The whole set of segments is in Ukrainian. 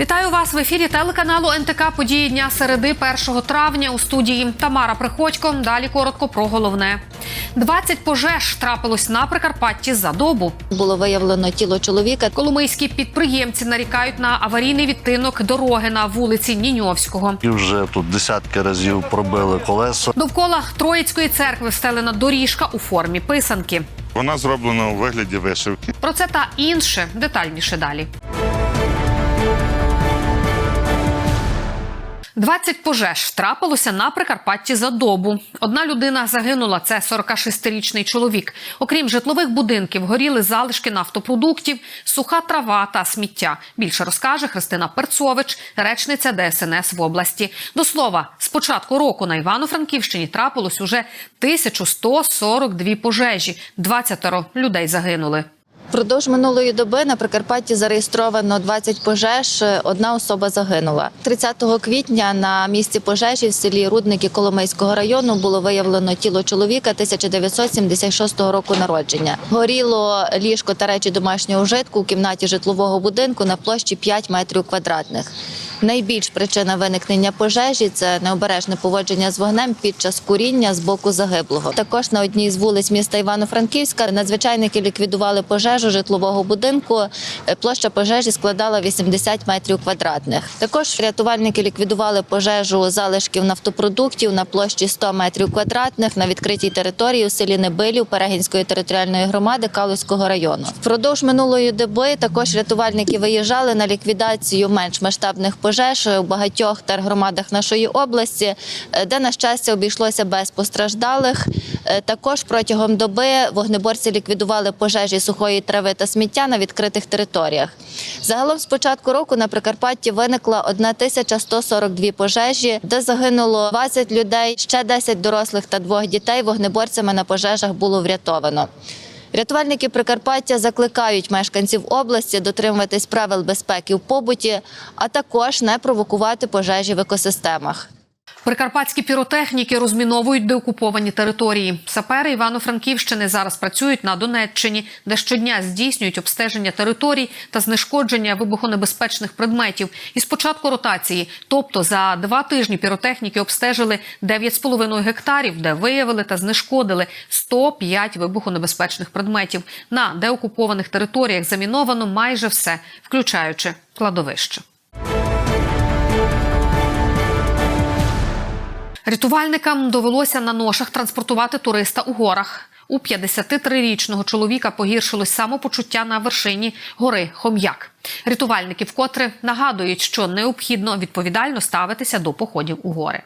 Вітаю вас в ефірі телеканалу НТК Події дня середи 1 травня у студії Тамара Приходько. Далі коротко про головне. 20 пожеж трапилось на Прикарпатті за добу. Було виявлено тіло чоловіка. Коломийські підприємці нарікають на аварійний відтинок дороги на вулиці Ніньовського. І вже тут десятки разів пробили колеса. Довкола Троїцької церкви встелена доріжка у формі писанки. Вона зроблена у вигляді вишивки. Про це та інше детальніше далі. 20 пожеж трапилося на Прикарпатті за добу. Одна людина загинула. Це 46-річний чоловік. Окрім житлових будинків, горіли залишки нафтопродуктів, суха трава та сміття. Більше розкаже Христина Перцович, речниця ДСНС в області. До слова, з початку року на Івано-Франківщині трапилось уже 1142 пожежі. 20 людей загинули. Впродовж минулої доби на Прикарпатті зареєстровано 20 пожеж. Одна особа загинула. 30 квітня на місці пожежі в селі Рудники Коломийського району було виявлено тіло чоловіка 1976 року народження. Горіло ліжко та речі домашнього вжитку у кімнаті житлового будинку на площі 5 метрів квадратних. Найбільш причина виникнення пожежі це необережне поводження з вогнем під час куріння з боку загиблого. Також на одній з вулиць міста Івано-Франківська надзвичайники ліквідували пожежу житлового будинку. Е, Площа пожежі складала 80 метрів квадратних. Також рятувальники ліквідували пожежу залишків нафтопродуктів на площі 100 метрів квадратних на відкритій території у селі Небилів Перегінської територіальної громади Калузького району. Впродовж минулої доби також рятувальники виїжджали на ліквідацію менш масштабних пожеж у багатьох тергромадах нашої області, е, де на щастя обійшлося без постраждалих. Е, Також протягом доби вогнеборці ліквідували пожежі сухої трави та сміття на відкритих територіях. Загалом з початку року на Прикарпатті виникла 1142 пожежі, де загинуло 20 людей, ще 10 дорослих та двох дітей вогнеборцями на пожежах було врятовано. Рятувальники Прикарпаття закликають мешканців області дотримуватись правил безпеки в побуті, а також не провокувати пожежі в екосистемах. Прикарпатські піротехніки розміновують деокуповані території. Сапери Івано-Франківщини зараз працюють на Донеччині, де щодня здійснюють обстеження територій та знешкодження вибухонебезпечних предметів. І з початку ротації, тобто за два тижні піротехніки обстежили 9,5 гектарів, де виявили та знешкодили 105 вибухонебезпечних предметів. На деокупованих територіях заміновано майже все, включаючи кладовище. Рятувальникам довелося на ношах транспортувати туриста у горах. У 53-річного чоловіка погіршилось самопочуття на вершині гори Хом'як. Рятувальники вкотре нагадують, що необхідно відповідально ставитися до походів у гори.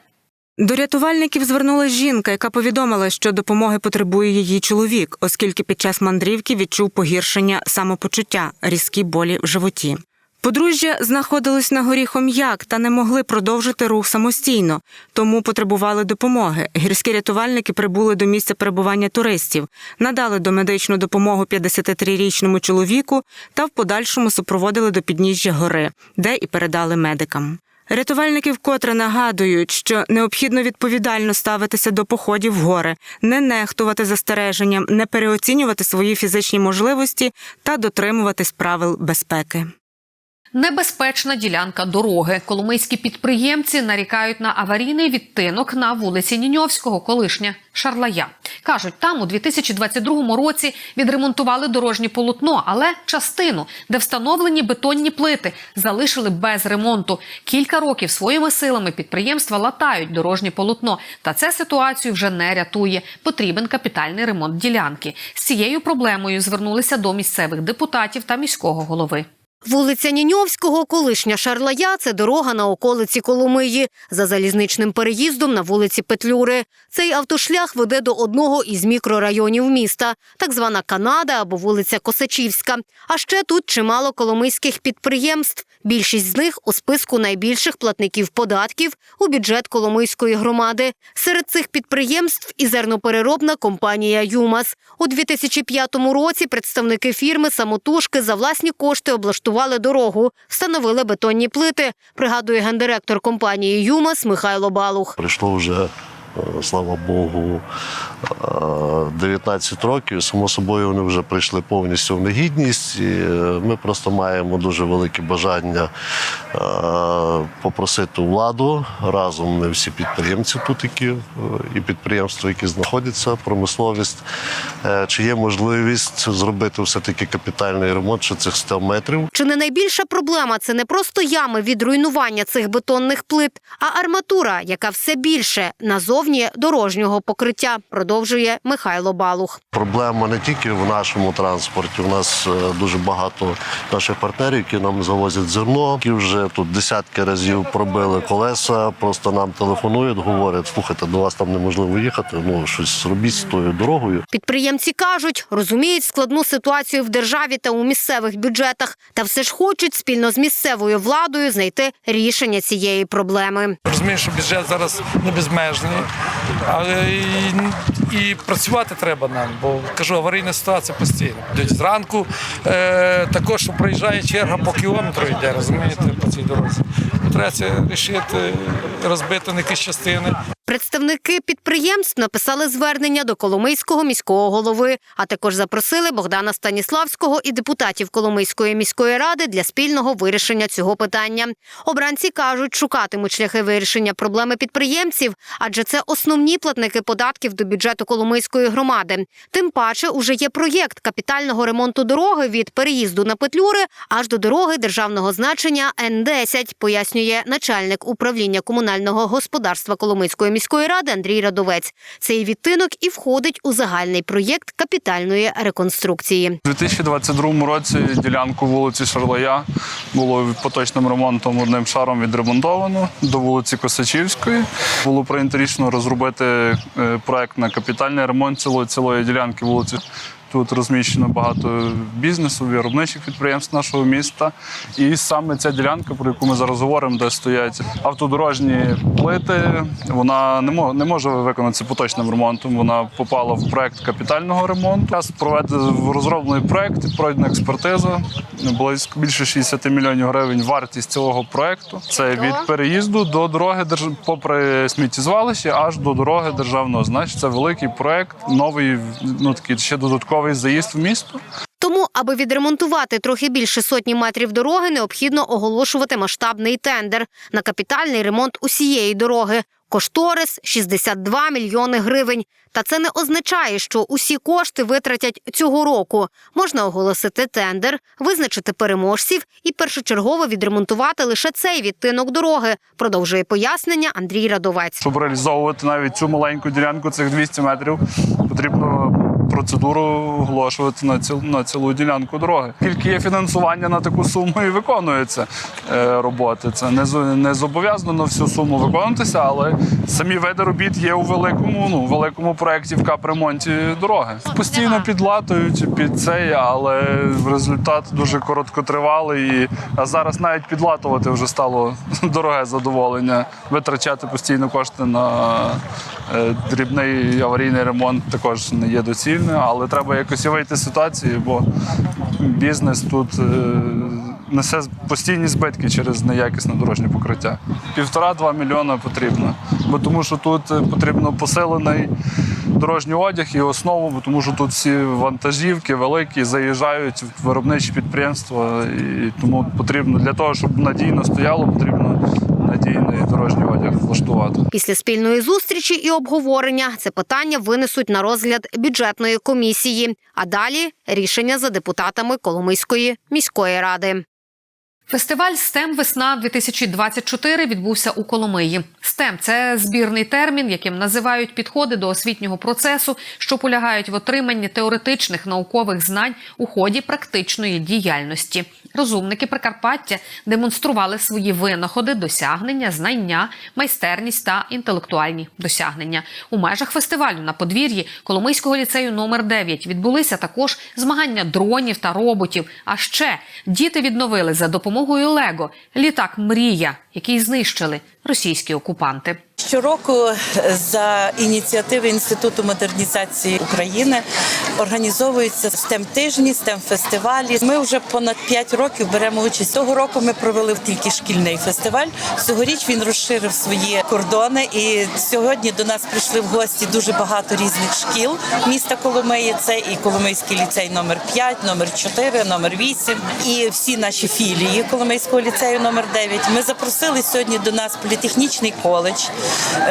До рятувальників звернулася жінка, яка повідомила, що допомоги потребує її чоловік, оскільки під час мандрівки відчув погіршення самопочуття, різкі болі в животі. Подружжя знаходились на горі Хом'як та не могли продовжити рух самостійно, тому потребували допомоги. Гірські рятувальники прибули до місця перебування туристів, надали домедичну допомогу 53-річному чоловіку та в подальшому супроводили до підніжжя гори, де і передали медикам. Рятувальники вкотре нагадують, що необхідно відповідально ставитися до походів в гори, не нехтувати застереженням, не переоцінювати свої фізичні можливості та дотримуватись правил безпеки. Небезпечна ділянка дороги. Коломийські підприємці нарікають на аварійний відтинок на вулиці Ніньовського, колишня Шарлая. Кажуть, там у 2022 році відремонтували дорожнє полотно, але частину, де встановлені бетонні плити, залишили без ремонту. Кілька років своїми силами підприємства латають дорожнє полотно. Та це ситуацію вже не рятує. Потрібен капітальний ремонт ділянки. З цією проблемою звернулися до місцевих депутатів та міського голови. Вулиця Ніньовського, колишня Шарлая – це дорога на околиці Коломиї за залізничним переїздом на вулиці Петлюри. Цей автошлях веде до одного із мікрорайонів міста, так звана Канада або вулиця Косачівська. А ще тут чимало коломийських підприємств. Більшість з них у списку найбільших платників податків у бюджет Коломийської громади. Серед цих підприємств і зернопереробна компанія ЮМАС. У 2005 році представники фірми самотужки за власні кошти облаштували дорогу, встановили бетонні плити. Пригадує гендиректор компанії ЮМАС Михайло Балух. Прийшло вже, е, слава Богу, е, 19 років. Само собою вони вже прийшли повністю в негідність. І е, ми просто маємо дуже велике бажання е, попросити владу разом ми всі підприємці тут, які е, і підприємства, які знаходяться, промисловість. е, Чи є можливість зробити все-таки капітальний ремонт ще цих 100 метрів? Чи не найбільша проблема це не просто ями від руйнування цих бетонних плит, а арматура, яка все більше назовні дорожнього покриття, продовжує Михайло Балух. Проблема не тільки в нашому транспорті. У нас е, дуже багато наших партнерів, які нам завозять зерно, які вже тут десятки разів пробили колеса. Просто нам телефонують, говорять, слухайте, до вас там неможливо їхати. Ну щось робіть з тою дорогою. Підприємці кажуть, розуміють складну ситуацію в державі та у місцевих бюджетах, та все ж хочуть спільно з місцевою владою знайти рішення цієї проблеми. Розумію, що бюджет зараз не безмежний, але і, працювати треба нам, бо кажу, аварійна ситуація постійно. Йдуть зранку е, також проїжджає черга по кілометру йде, розумієте, по цій дорозі. Треба рішити, розбити на якісь частини. Представники підприємств написали звернення до Коломийського міського голови, а також запросили Богдана Станіславського і депутатів Коломийської міської ради для спільного вирішення цього питання. Обранці кажуть, шукатимуть шляхи вирішення проблеми підприємців, адже це основні платники податків до бюджету Коломийської громади. Тим паче, уже є проєкт капітального ремонту дороги від переїзду на Петлюри аж до дороги державного значення Н-10, пояснює начальник управління комунального господарства Коломийської міської ради Андрій Радовець. Цей відтинок і входить у загальний проєкт капітальної реконструкції. У 2022 році ділянку вулиці Шарлая було поточним ремонтом одним шаром відремонтовано до вулиці Косачівської. Було прийнято рішення розробити е, проект на капітальний ремонт цілої цілої ділянки вулиці. Тут розміщено багато бізнесу, виробничих підприємств нашого міста. І саме ця ділянка, про яку ми зараз говоримо, де стоять автодорожні плити, вона не може, виконатися поточним ремонтом. Вона попала в проект капітального ремонту. Зараз проведений розроблений проект, пройдена експертиза. Близько більше 60 мільйонів гривень вартість цього проекту. Це від переїзду до дороги попри сміттєзвалище, аж до дороги державного. Значить, це великий проект, новий, ну такий ще додатковий заїзд в місто. Тому, аби відремонтувати трохи більше сотні метрів дороги, необхідно оголошувати масштабний тендер на капітальний ремонт усієї дороги. Кошторис 62 мільйони гривень. Та це не означає, що усі кошти витратять цього року. Можна оголосити тендер, визначити переможців і першочергово відремонтувати лише цей відтинок дороги. Продовжує пояснення Андрій Радовець. Щоб реалізовувати навіть цю маленьку ділянку цих 200 метрів, потрібно процедуру оголошувати на цілу, на цілу ділянку дороги. Тільки є фінансування на таку суму і виконується е, роботи. Це не, не зобов'язано на всю суму виконуватися, але самі види робіт є у великому, ну, великому проєкті в капремонті дороги. Постійно підлатують під цей, але результат дуже короткотривалий. І, а зараз навіть підлатувати вже стало дороге задоволення. Витрачати постійно кошти на е, дрібний аварійний ремонт також не є доцільним, але треба якось вийти з ситуації, бо бізнес тут е, несе постійні збитки через неякісне дорожнє покриття. Півтора-два мільйона потрібно, бо тому що тут е, потрібно посилений дорожній одяг і основу, бо тому що тут всі вантажівки великі заїжджають в виробничі підприємства, і тому потрібно для того, щоб надійно стояло, потрібно надійний дорожній одяг влаштувати. Після спільної зустрічі і обговорення це питання винесуть на розгляд бюджетної комісії, а далі рішення за депутатами Коломийської міської ради. Фестиваль STEM Весна 2024 відбувся у Коломиї. STEM – це збірний термін, яким називають підходи до освітнього процесу, що полягають в отриманні теоретичних наукових знань у ході практичної діяльності. Розумники Прикарпаття демонстрували свої винаходи, досягнення, знання, майстерність та інтелектуальні досягнення. У межах фестивалю на подвір'ї Коломийського ліцею номер 9 відбулися також змагання дронів та роботів. А ще діти відновили за допомогою Лего літак Мрія, який знищили російські окупанти. Щороку за ініціативи Інституту модернізації України організовуються stem тижні stem фестивалі Ми вже понад 5 років беремо участь. Цього року ми провели тільки шкільний фестиваль. Цьогоріч він розширив свої кордони, і сьогодні до нас прийшли в гості дуже багато різних шкіл міста Коломиї. Це і Коломийський ліцей номер 5, номер 4, номер 8 і всі наші філії Коломийського ліцею номер 9. Ми запросили сьогодні до нас політехнічний коледж, е,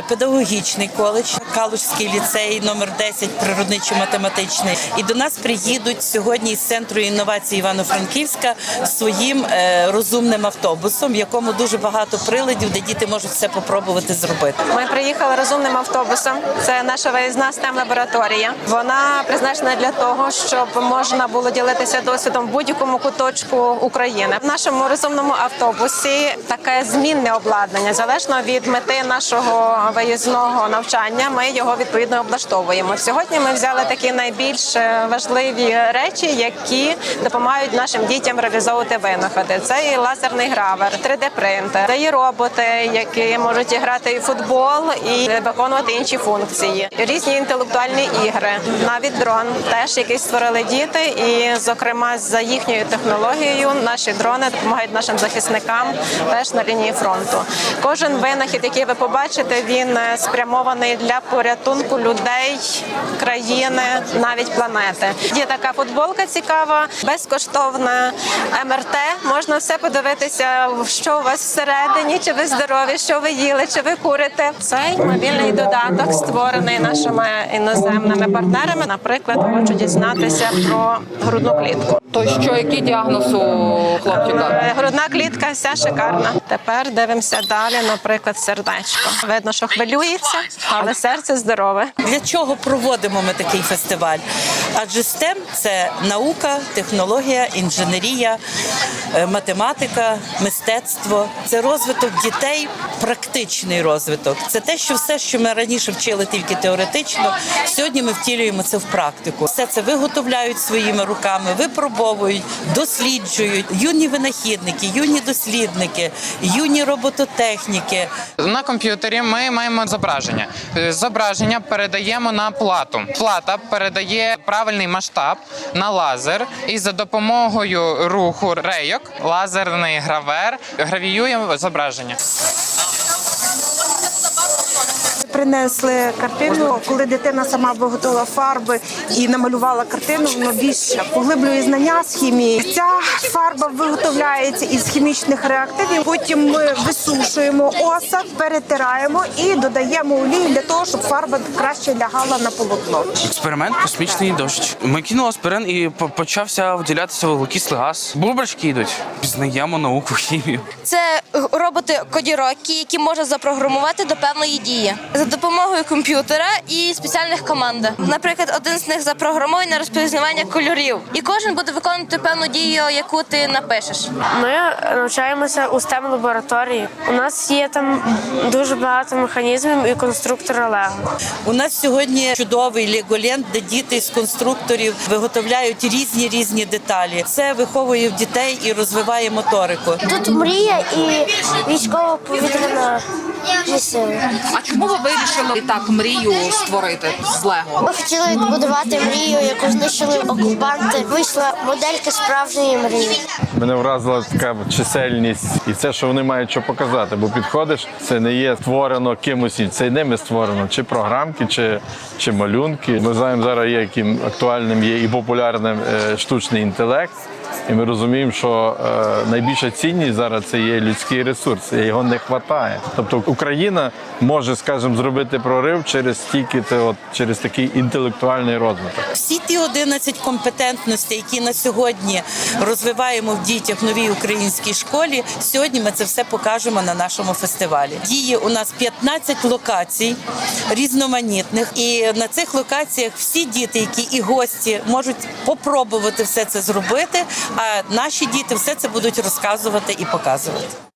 педагогічний коледж, Калужський ліцей номер 10, природничо-математичний. І до нас приїдуть сьогодні із центру інновацій Івано-Франківська своїм е, розумним автобусом, в якому дуже багато приладів, де діти можуть все попробувати зробити. Ми приїхали розумним автобусом. Це наша виїзна stem лабораторія. Вона призначена для того, щоб можна було ділитися досвідом в будь-якому куточку України. В нашому розумному автобусі таке змінне обладнання залежно від мети нашого виїзного навчання. Ми його відповідно облаштовуємо. Сьогодні ми взяли такі найбільш е, важливі речі, які допомагають нашим дітям реалізовувати винаходи. Це і лазерний гравер, 3D-принтер, це і роботи, які можуть грати і футбол і виконувати інші функції. Різні інтелектуальні ігри, навіть дрон, теж який створили діти, і зокрема за їхньою технологією наші дрони допомагають нашим захисникам теж на лінії фронту. Кожен винахід, який ви побачите, він е, спрямований для порятунку людей, країни, навіть планети. Є така футболка цікава, безкоштовна МРТ. Можна все подивитися, що у вас всередині, чи ви здорові, що ви їли, чи ви курите. Цей мобільний додаток створений нашими іноземними партнерами. Наприклад, хочу дізнатися про грудну клітку. То що, який діагноз у хлопчика? Е, Грудна клітка вся шикарна. Тепер дивимося далі, наприклад, сердечко. Видно, що хвилюється, але серце здорове. Для чого проводимо ми такий фестиваль? Адже STEM – це наука, технологія, інженерія, е, математика, мистецтво. Це розвиток дітей, практичний розвиток. Це те, що все, що ми раніше вчили тільки теоретично, сьогодні ми втілюємо це в практику. Все це виготовляють своїми руками, випробовують, досліджують. Юні винахідники, юні дослідники, юні робототехніки. На комп'ютері ми маємо зображення. Зображення передаємо на плату. Плата передає правильний масштаб на лазер, і за допомогою руху рейок лазерний гравер гравіює зображення. Принесли картину, коли дитина сама виготовила фарби і намалювала картину, воно більше поглиблює знання з хімії. Ця фарба виготовляється із хімічних реактивів. Потім ми висушуємо осад, перетираємо і додаємо олії для того, щоб фарба краще лягала на полотно. Експеримент космічний дощ. Ми кинули аспирин і почався виділятися вуглекислий газ. Бубочки йдуть. Пізнаємо науку, хімію. Це роботи кодіроки, які можна запрограмувати до певної дії за допомогою комп'ютера і спеціальних команд. Наприклад, один з них запрограмований на розпізнавання кольорів, і кожен буде виконувати певну дію, яку ти напишеш. Ми навчаємося у stem лабораторії. У нас є там дуже багато механізмів і конструктора Лего. У нас сьогодні чудовий леголенд, де діти з конструкторів виготовляють різні різні деталі. Це виховує в дітей і розвиває моторику. Тут мрія і військова повітряна. А чому ви вирішили так мрію створити з Лего? Ми хотіли відбудувати мрію, яку знищили окупанти. Вийшла моделька справжньої мрії. Мене вразила така чисельність і це, що вони мають що показати. Бо підходиш, це не є створено кимось, це ними створено, чи програмки, чи, чи малюнки. Ми знаємо зараз, є яким актуальним є і популярним е, штучний інтелект. І ми розуміємо, що е, найбільша цінність зараз це є людський ресурс, і його не вистачає. Тобто Україна може, скажімо, зробити прорив через тільки от через такий інтелектуальний розвиток. Всі ті 11 компетентностей, які на сьогодні розвиваємо в дітях в новій українській школі. Сьогодні ми це все покажемо на нашому фестивалі. Діє у нас 15 локацій різноманітних, і на цих локаціях всі діти, які і гості, можуть попробувати все це зробити. А наші діти все це будуть розказувати і показувати.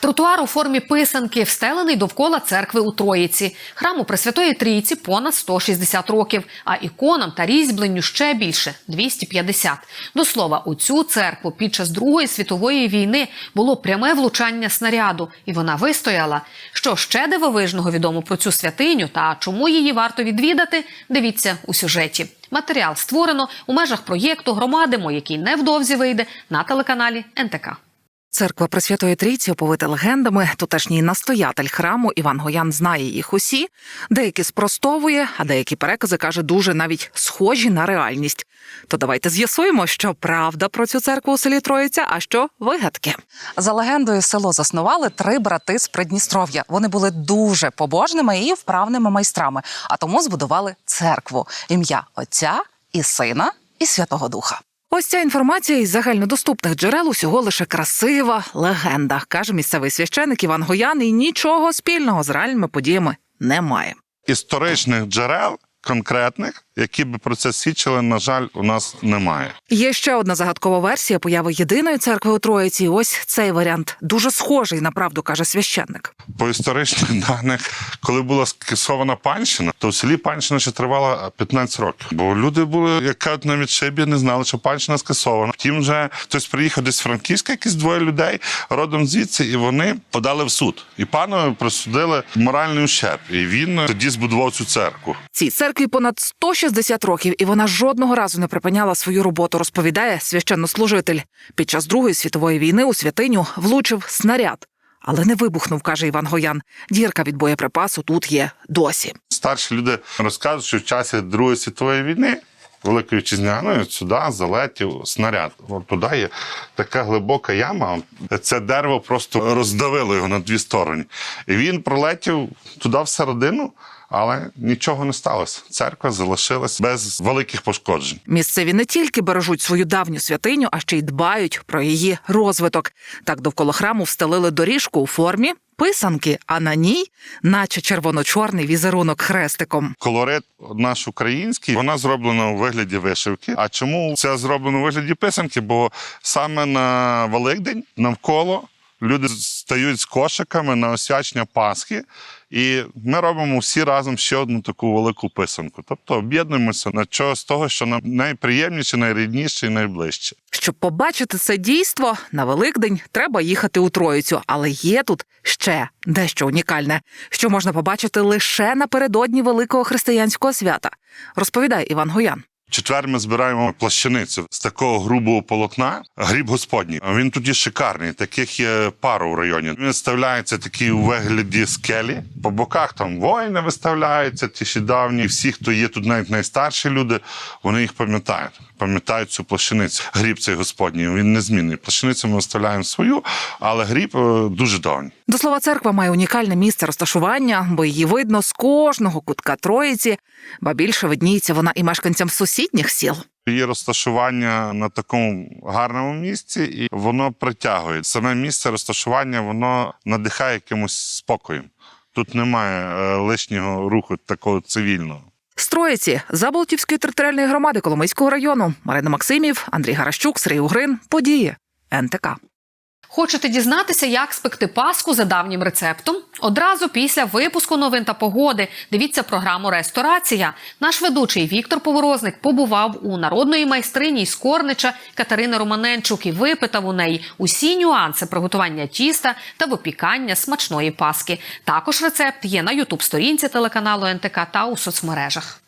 Тротуар у формі писанки встелений довкола церкви у Троїці. Храму Пресвятої Трійці понад 160 років, а іконам та різьбленню ще більше 250. До слова, у цю церкву під час Другої світової війни було пряме влучання снаряду, і вона вистояла. Що ще дивовижного відомо про цю святиню та чому її варто відвідати? Дивіться у сюжеті. Матеріал створено у межах проєкту Громадимо, який невдовзі вийде на телеканалі НТК. Церква Пресвятої Трійці оповита легендами. Тутешній настоятель храму Іван Гоян знає їх усі. Деякі спростовує, а деякі перекази каже дуже навіть схожі на реальність. То давайте з'ясуємо, що правда про цю церкву у селі Троїця, а що вигадки. За легендою, село заснували три брати з Придністров'я. Вони були дуже побожними і вправними майстрами, а тому збудували церкву. Ім'я Отця і Сина і Святого Духа. Ось ця інформація із загальнодоступних джерел усього лише красива легенда, каже місцевий священик Іван Гоян, і нічого спільного з реальними подіями немає. Історичних джерел конкретних, які би про це свідчили, на жаль, у нас немає. Є ще одна загадкова версія появи єдиної церкви у Троїці. і Ось цей варіант дуже схожий на правду, каже священник. По історичних даних, коли була скасована панщина, то в селі панщина ще тривала 15 років. Бо люди були, як кажуть, на відшибі, не знали, що панщина скасована. Втім, вже хтось приїхав десь з Франківська, якісь двоє людей родом звідси, і вони подали в суд. І панові присудили моральний ущерб. І він тоді збудував цю церкву. Цій церкві понад 160 років, і вона жодного разу не припиняла свою роботу, розповідає священнослужитель. Під час Другої світової війни у святиню влучив снаряд. Але не вибухнув, каже Іван Гоян. Дірка від боєприпасу тут є досі. Старші люди розказують, що в часі Другої світової війни. Великої вітчизняної сюди залетів снаряд. От туди є така глибока яма. Це дерево просто роздавило його на дві сторони. І він пролетів туди всередину, але нічого не сталося. Церква залишилась без великих пошкоджень. Місцеві не тільки бережуть свою давню святиню, а ще й дбають про її розвиток. Так довкола храму встелили доріжку у формі писанки, а на ній, наче червоно-чорний візерунок хрестиком. Колорит наш український, вона зроблена у вигляді вишивки. А чому це зроблено у вигляді писанки? Бо саме на Великдень навколо люди стають з кошиками на освячення Пасхи. І ми робимо всі разом ще одну таку велику писанку. Тобто об'єднуємося на чогось того, що нам найприємніше, найрідніше і найближче. Щоб побачити це дійство, на Великдень треба їхати у Троїцю, але є тут ще дещо унікальне, що можна побачити лише напередодні великого християнського свята, розповідає Іван Гоян. Четвер ми збираємо плащаницю з такого грубого полотна. Гріб господній. Він тут є шикарний. Таких є пару в районі. Він виставляється такий у вигляді скелі. По боках там воїни виставляються, ті ще давні. Всі, хто є тут, навіть найстарші люди, вони їх пам'ятають. Пам'ятають цю плащаницю. Гріб цей господній. Він незмінний. Плащаницю ми виставляємо свою, але гріб е, дуже давній. До слова, церква має унікальне місце розташування, бо її видно з кожного кутка Троїці, ба більше видніється вона і мешканцям сусідніх сіл. Її розташування на такому гарному місці, і воно притягує. Саме місце розташування воно надихає якимось спокоєм. Тут немає е, лишнього руху такого цивільного. З Троїці Заболтівської територіальної громади Коломийського району Марина Максимів, Андрій Гаращук, Сергій Угрин. Події НТК. Хочете дізнатися, як спекти паску за давнім рецептом? Одразу після випуску новин та погоди дивіться програму Ресторація. Наш ведучий Віктор Поворозник побував у народної майстрині із Корнича Катерини Романенчук і випитав у неї усі нюанси приготування тіста та випікання смачної паски. Також рецепт є на ютуб сторінці телеканалу НТК та у соцмережах.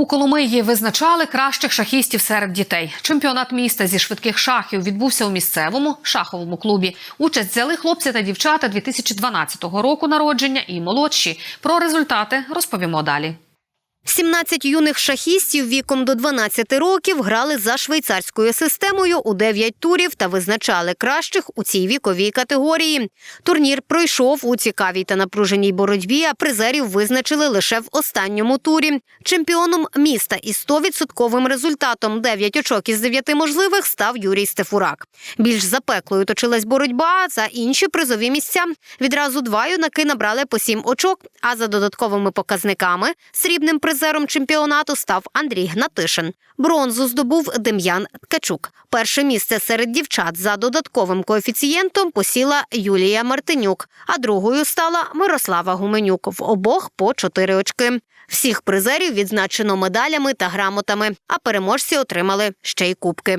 У Коломиї визначали кращих шахістів серед дітей. Чемпіонат міста зі швидких шахів відбувся у місцевому шаховому клубі. Участь взяли хлопці та дівчата 2012 року народження і молодші. Про результати розповімо далі. 17 юних шахістів віком до 12 років грали за швейцарською системою у 9 турів та визначали кращих у цій віковій категорії. Турнір пройшов у цікавій та напруженій боротьбі, а призерів визначили лише в останньому турі. Чемпіоном міста із 100% результатом 9 очок із 9 можливих став Юрій Стефурак. Більш запеклою точилась боротьба за інші призові місця. Відразу два юнаки набрали по 7 очок, а за додатковими показниками срібним призером призером чемпіонату став Андрій Гнатишин. Бронзу здобув Дем'ян Ткачук. Перше місце серед дівчат за додатковим коефіцієнтом посіла Юлія Мартинюк, а другою стала Мирослава Гуменюк. В обох по чотири очки. Всіх призерів відзначено медалями та грамотами, а переможці отримали ще й кубки.